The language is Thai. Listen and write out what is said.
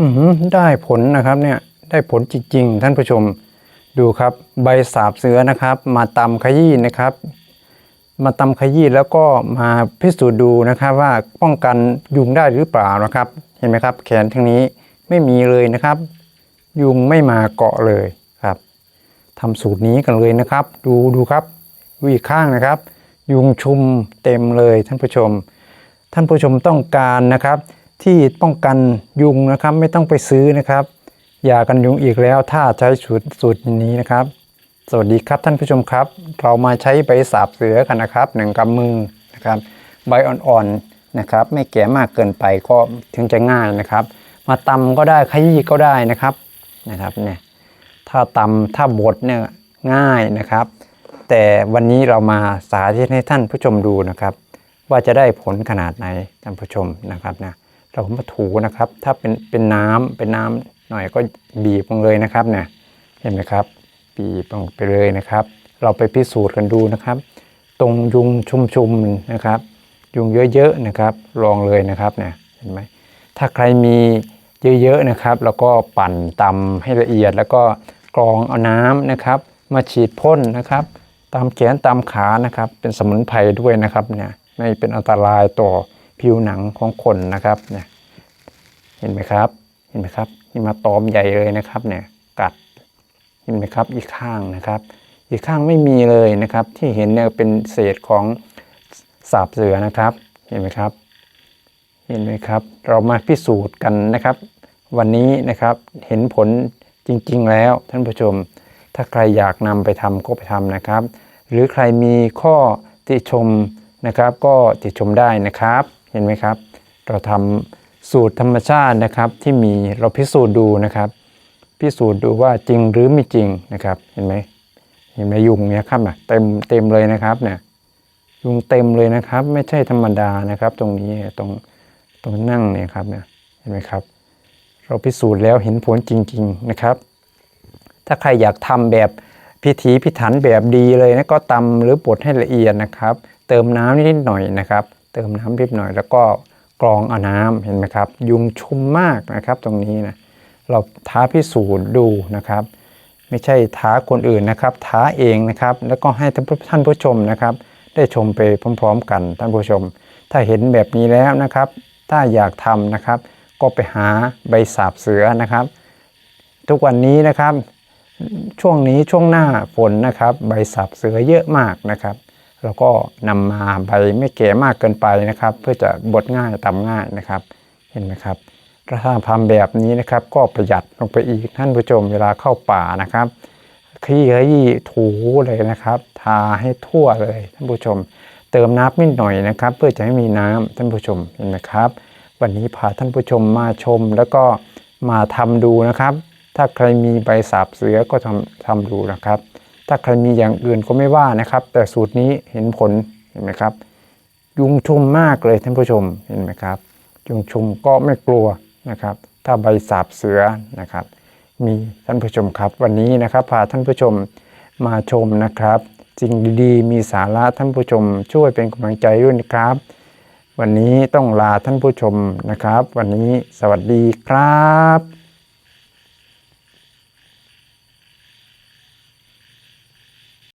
อือได้ผลนะครับเนี่ยได้ผลจริงๆ ท่านผู้ชมดูครับใบสาบเสือนะครับ มาตำขยี้นะครับ มาตำขยี้แล้วก็มาพิสูจน์ดูนะครับว่าป้องกันยุงได้หรือเปล่านะครับ เห็นไหมครับ แขนทางนี้ไม่มีเลยนะครับ ยุงไม่มาเกาะเลยครับทำสูตรนี้กันเลยนะครับ ดูดูครับดูอีข้างนะครับ ยุงชุมเต็มเลยท่านผู้ชม ท่านผู้ชมต้องการนะครับ ที่ป้องกันยุงนะครับ ไม่ต้องไปซื้อนะครับยากันยุงอีกแล้วถ้าใช้สูตรสูตรนี้นะครับ สวัสดีครับท่านผู้ชมครับ เรามาใช้ใบสาบเสือกันนะครับหนึ่งกำมือนะครับ ใบอ่อนๆนะครับ ไม่แก่มากเกินไปก็ถึงจะง่ายนะครับ มาตำก็ได้ขยี้ก็ได้นะครับนะครับเนี่ยถ้าตำถ้าบดเนี่ยง่ายนะครับ แต่วันนี้เรามาสาธิตให้ท่านผู้ชมดูนะครับ ว่าจะได้ผลขนาดไหนท่านผู้ชมนะครับนะ เรามาถูนะครับ ถ้าเป็นเป็นน้ำเป็นน้ำหน่อยก็บีบลงเลยนะครับเนี่ยเห็นไหมครับ บีบลงไปเลยนะครับ เราไปพิสูจน์กันดูนะครับ ตรงยุงชุมๆนะครับ ยุงเยอะๆนะครับ ลองเลยนะครับเนี่ยเห็นไหมถ้าใครมีเยอะๆนะครับ แล้วก็ปั่นตำให้ละเอียด แล้วก็กรองเอาน้ำนะครับ มาฉีดพ่นนะครับตามแขนตามขานะครับ เป็นสมุนไพรด้วยนะครับเนี่ยไม่เป็นอันตรายต่อ ผิวหนังของคนนะครับเนี่ยเห็นไหมครับเห็นไหมครับนี่มาตอมใหญ่เลยนะครับเนี่ยกัดเห็นไหมครับอีกข้างนะครับ อีกข้างไม่มีเลยนะครับ ที่เห็นเนี่ยเป็นเศษของสาบเสือนะครับ เห็นไหมครับ เห็นไหมครับ เรามาพิสูจน์กันนะครับ วันนี้นะครับเห็นผลจริง ๆ แล้วท่านผู้ชม ถ้าใครอยากนำไปทำก็ไปทำนะครับ หรือใครมีข้อติชมนะครับ ก็ติชมได้นะครับ เห็นไหมครับ เราทำสูตรธรรมชาตินะครับที่มีเราพิสูจน์ดูนะครับ พิสูจน์ดูว่าจริงหรือไม่จริงนะครับ เห็นไหมเห็นไหมยุงเนี่ยครับน่ะเต็มเต็มเลยนะครับเนี่ยยุงเต็มเลยนะครับ ไม่ใช่ธรรมดานะครับ ตรงนี้ตรงตรงนั่งเนี่ยครับเนี่ยเห็นไหมครับ เราพิสูจน์แล้วเห็นผลจริง ๆนะครับ ถ้าใครอยากทำแบบพิถีพิถันแบบดีเลยนะก็ตำหรือบดให้ละเอียดนะครับ เติมน้ำนิดหน่อยนะครับ เติมน้ำนิดหน่อย แล้วก็กรองเอาน้ำเห็นไหมครับ ยุงชุมมากนะครับตรงนี้นะเราท้าพิสูจน์ดูนะครับ ไม่ใช่ท้าคนอื่นนะครับ ท้าเองนะครับ แล้วก็ให้ท่านผู้ชมนะครับ ได้ชมไปพร้อม ๆ กันท่านผู้ชม ถ้าเห็นแบบนี้แล้วนะครับ ถ้าอยากทำนะครับ ก็ไปหาใบสาบเสือนะครับ ทุกวันนี้นะครับช่วงนี้ช่วงหน้าฝนนะครับ ใบสับเสือเยอะมากนะครับ แล้วก็นำมาใบไม่แก่มากเกินไปนะครับ เพื่อจะบดง่ายตำง่ายนะครับ เห็นไหมครับถ้าทำแบบนี้นะครับก็ประหยัดลงไปอีกท่านผู้ชมเวลาเข้าป่านะครับขี้ขยี้ถูเลยนะครับ ทาให้ทั่วเลยท่านผู้ชม เติมน้ำนิดหน่อยนะครับ เพื่อจะให้มีน้ำท่านผู้ชมเห็นไหมครับ วันนี้พาท่านผู้ชมมาชมแล้วก็มาทำดูนะครับ ถ้าใครมีใบสาบเสือก็ทำทำดูนะครับ ถ้าใครมีอย่างอื่นก็ไม่ว่านะครับ แต่สูตรนี้เห็นผลเห็นไหมครับ ยุงชุมมากเลยท่านผู้ชมเห็นไหมครับ ยุงชุมก็ไม่กลัวนะครับ ถ้าใบสาบเสือนะครับ มีท่านผู้ชมครับ วันนี้นะครับพาท่านผู้ชมมาชมนะครับสิ่งดีๆ มีสาระท่านผู้ชม ช่วยเป็นกำลังใจด้วยนะครับ วันนี้ต้องลาท่านผู้ชมนะครับ วันนี้สวัสดีครับ